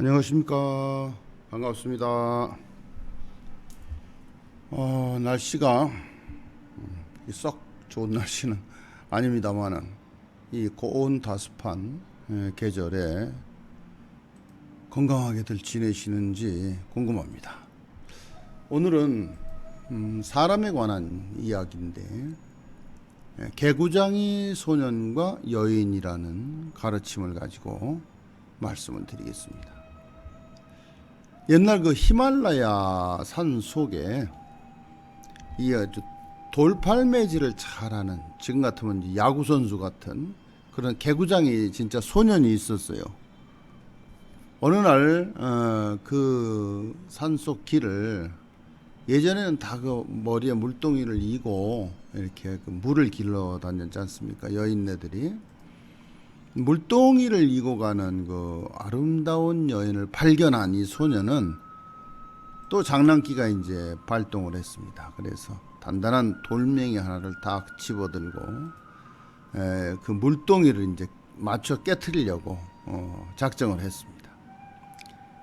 안녕하십니까. 반갑습니다. 어, 날씨가 음, 썩 좋은 날씨는 아닙니다만은 이 고온 다습한 예, 계절에 건강하게들 지내시는지 궁금합니다. 오늘은 음, 사람에 관한 이야기인데 예, 개구장이 소년과 여인이라는 가르침을 가지고 말씀을 드리겠습니다. 옛날 그 히말라야 산 속에 이 아주 돌팔매질을 잘하는 지금 같으면 야구 선수 같은 그런 개구장이 진짜 소년이 있었어요. 어느 날그 산속 길을 예전에는 다 그 머리에 물동이를 이고 이렇게 그 물을 길러 다녔지 않습니까? 여인네들이 물동이를 이고 가는 그 아름다운 여인을 발견한 이 소녀는 또 장난기가 이제 발동을 했습니다. 그래서 단단한 돌멩이 하나를 딱 집어들고 에, 그 물동이를 이제 맞춰 깨뜨리려고 어, 작정을 했습니다.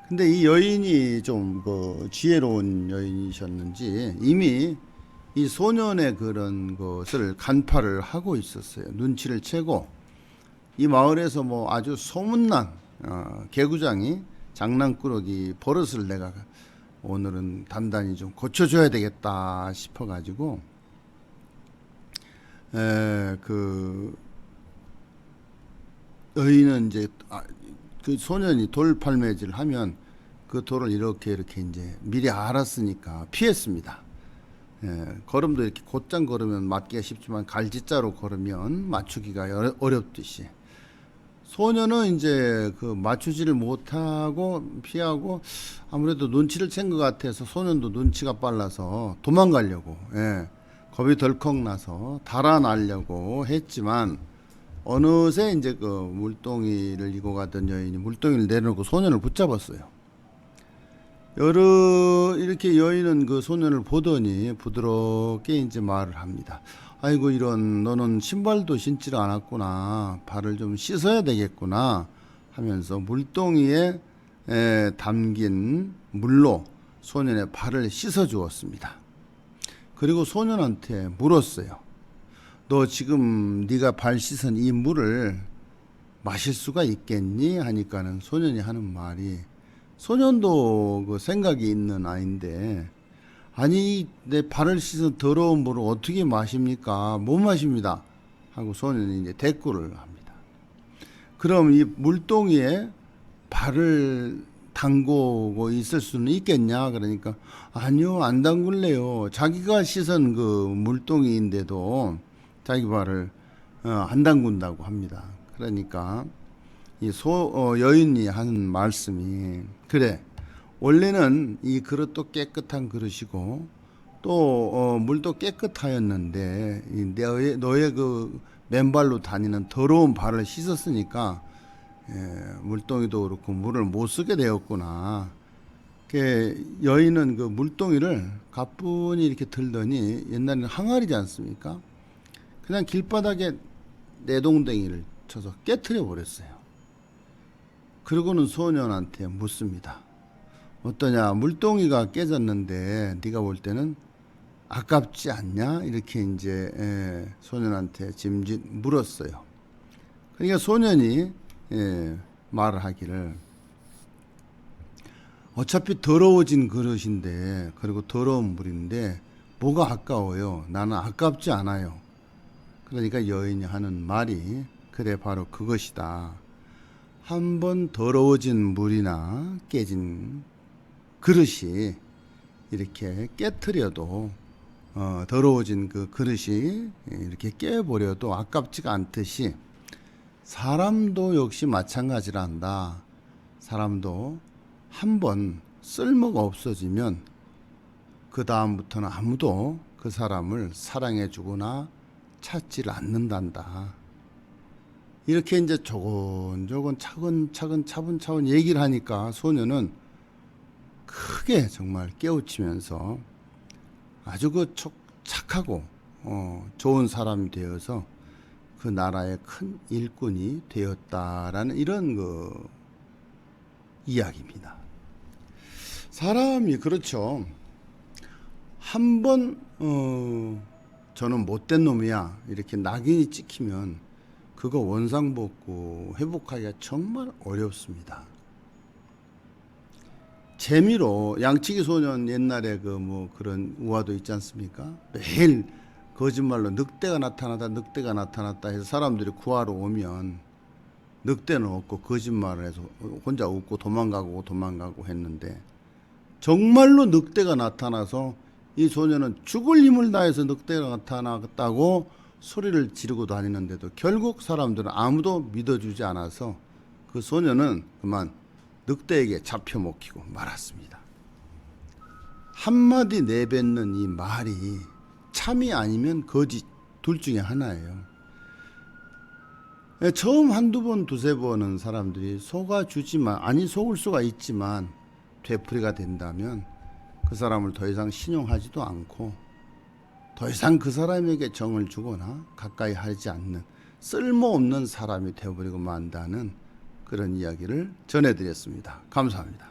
근데 이 여인이 좀 그 지혜로운 여인이셨는지 이미 이 소년의 그런 것을 간파를 하고 있었어요. 눈치를 채고 이 마을에서 뭐 아주 소문난 어, 개구장이 장난꾸러기 버릇을 내가 오늘은 단단히 좀 고쳐줘야 되겠다 싶어가지고 에그 여인은 이제 아, 그 소년이 돌 팔매질 하면 그 돌을 이렇게 이렇게 이제 미리 알았으니까 피했습니다. 예, 걸음도 이렇게 곧장 걸으면 맞기가 쉽지만 갈지자로 걸으면 맞추기가 어렵듯이 소녀는 이제 그 맞추지를 못하고 피하고 아무래도 눈치를 챈 것 같아서 소년도 눈치가 빨라서 도망가려고 예, 겁이 덜컥 나서 달아나려고 했지만 어느새 이제 그 물동이를 이고 가던 여인이 물동이를 내려놓고 소년을 붙잡았어요. 여러 이렇게 여인은 그 소년을 보더니 부드럽게 이제 말을 합니다. 아이고 이런 너는 신발도 신지를 않았구나 발을 좀 씻어야 되겠구나 하면서 물동이에 에, 담긴 물로 소년의 발을 씻어 주었습니다. 그리고 소년한테 물었어요. 너 지금 네가 발 씻은 이 물을 마실 수가 있겠니? 하니까는 소년이 하는 말이 소년도 그 생각이 있는 아이인데 아니 내 발을 씻은 더러운 물을 어떻게 마십니까? 못 마십니다. 하고 소년이 이제 대꾸를 합니다. 그럼 이 물동이에 발을 담그고 있을 수는 있겠냐? 그러니까 아니요 안 담글래요. 자기가 씻은 그 물동이인데도 자기 발을 어, 안 담근다고 합니다. 그러니까 이 소, 어, 여인이 하는 말씀이 그래 원래는 이 그릇도 깨끗한 그릇이고 또 어, 물도 깨끗하였는데 이 너의, 너의 그 맨발로 다니는 더러운 발을 씻었으니까 예, 물동이도 그렇고 물을 못 쓰게 되었구나. 그 여인은 그 물동이를 가뿐히 이렇게 들더니 옛날에는 항아리지 않습니까? 그냥 길바닥에 내동댕이를 쳐서 깨트려 버렸어요. 그러고는 소년한테 묻습니다. 어떠냐? 물동이가 깨졌는데 네가 볼 때는 아깝지 않냐? 이렇게 이제 예, 소년한테 짐짓 물었어요. 그러니까 소년이 예, 말을 하기를 어차피 더러워진 그릇인데 그리고 더러운 물인데 뭐가 아까워요? 나는 아깝지 않아요. 그러니까 여인이 하는 말이 그래 바로 그것이다. 한 번 더러워진 물이나 깨진 그릇이 이렇게 깨트려도 어, 더러워진 그 그릇이 이렇게 깨버려도 아깝지가 않듯이 사람도 역시 마찬가지란다. 사람도 한 번 쓸모가 없어지면 그 다음부터는 아무도 그 사람을 사랑해주거나 찾지를 않는단다. 이렇게 이제 조곤조곤 차근차근 차분차분 얘기를 하니까 소녀는 크게 정말 깨우치면서 아주 그 촉- 착하고 어, 좋은 사람이 되어서 그 나라의 큰 일꾼이 되었다라는 이런 그 이야기입니다. 사람이 그렇죠. 한번 어, 저는 못된 놈이야 이렇게 낙인이 찍히면 그거 원상복구 회복하기가 정말 어렵습니다. 재미로 양치기 소년 옛날에 그 뭐 그런 우화도 있지 않습니까? 매일 거짓말로 늑대가 나타나다 늑대가 나타났다 해서 사람들이 구하러 오면 늑대는 없고 거짓말을 해서 혼자 웃고 도망가고 도망가고 했는데 정말로 늑대가 나타나서 이 소년은 죽을 힘을 다해서 늑대가 나타났다고 소리를 지르고 다니는데도 결국 사람들은 아무도 믿어주지 않아서 그 소년은 그만 늑대에게 잡혀 먹히고 말았습니다. 한마디 내뱉는 이 말이 참이 아니면 거짓 둘 중에 하나예요. 예, 처음 한두 번, 두세 번은 사람들이 속아주지만, 아니 속을 수가 있지만, 되풀이가 된다면 그 사람을 더 이상 신용하지도 않고, 더 이상 그 사람에게 정을 주거나 가까이 하지 않는 쓸모없는 사람이 되어버리고 만다는 그런 이야기를 전해드렸습니다. 감사합니다.